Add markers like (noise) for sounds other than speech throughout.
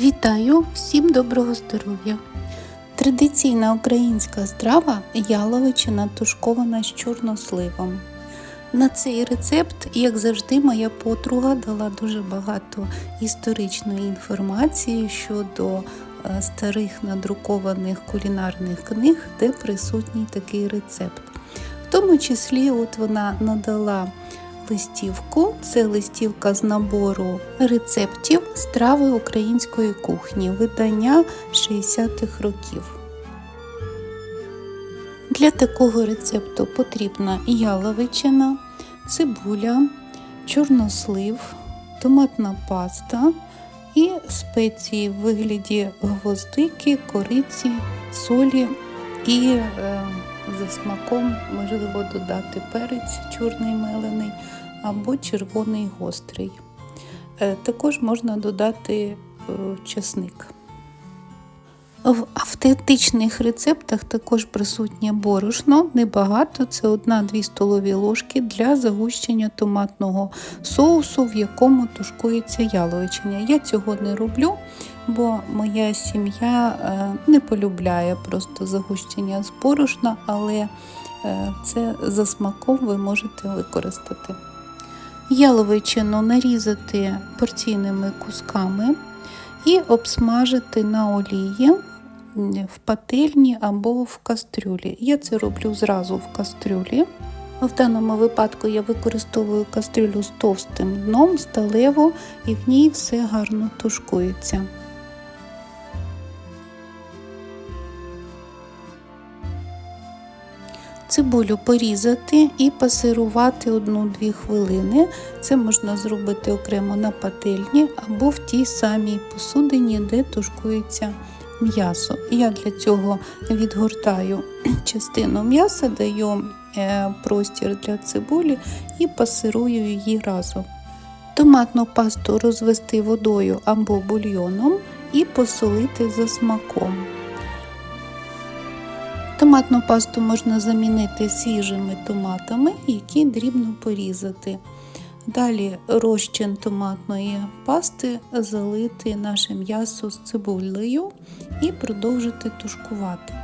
Вітаю всім доброго здоров'я! Традиційна українська страва яловичина тушкована з чорносливом. На цей рецепт, як завжди, моя подруга дала дуже багато історичної інформації щодо е, старих надрукованих кулінарних книг, де присутній такий рецепт. В тому числі, от вона надала листівку. Це листівка з набору рецептів страви української кухні, видання 60-х років. Для такого рецепту потрібна яловичина, цибуля, чорнослив, томатна паста і спеції в вигляді гвоздики, кориці, солі і е, за смаком можливо додати перець чорний мелений або червоний гострий. Е, також можна додати е, чесник. В автентичних рецептах також присутнє борошно, небагато, це 1-2 столові ложки для загущення томатного соусу, в якому тушкується яловичення. Я цього не роблю, бо моя сім'я е, не полюбляє просто загущення з борошна, але е, це за смаком ви можете використати. Яловичину нарізати порційними кусками і обсмажити на олії в пательні або в кастрюлі. Я це роблю зразу в кастрюлі. В даному випадку я використовую кастрюлю з товстим дном, сталеву, і в ній все гарно тушкується. Цибулю порізати і пасирувати 1-2 хвилини. Це можна зробити окремо на пательні або в тій самій посудині, де тушкується м'ясо. Я для цього відгортаю (clears throat) частину м'яса, даю е, простір для цибулі і пасирую її разом. Томатну пасту розвести водою або бульйоном і посолити за смаком. Томатну пасту можна замінити свіжими томатами, які дрібно порізати. Далі розчин томатної пасти залити наше м'ясо з цибулею і продовжити тушкувати.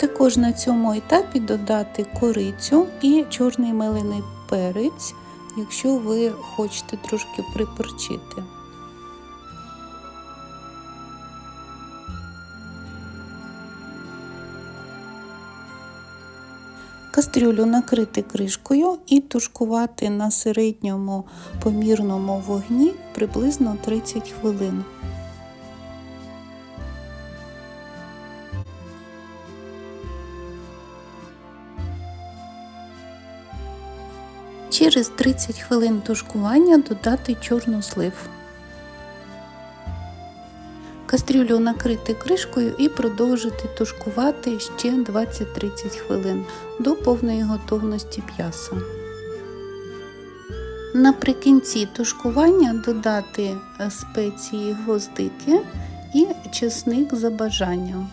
Також на цьому етапі додати корицю і чорний мелений перець, якщо ви хочете трошки приперчити. Кастрюлю накрити кришкою і тушкувати на середньому помірному вогні приблизно 30 хвилин. Через 30 хвилин тушкування додати чорнослив. Кастрюлю накрити кришкою і продовжити тушкувати ще 20-30 хвилин до повної готовності м'яса. Наприкінці тушкування додати спеції гвоздики і чесник за бажанням.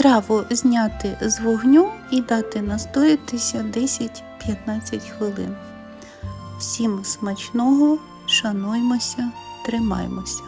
Страву зняти з вогню і дати настоятися 10-15 хвилин. Всім смачного, шануймося, тримаймося!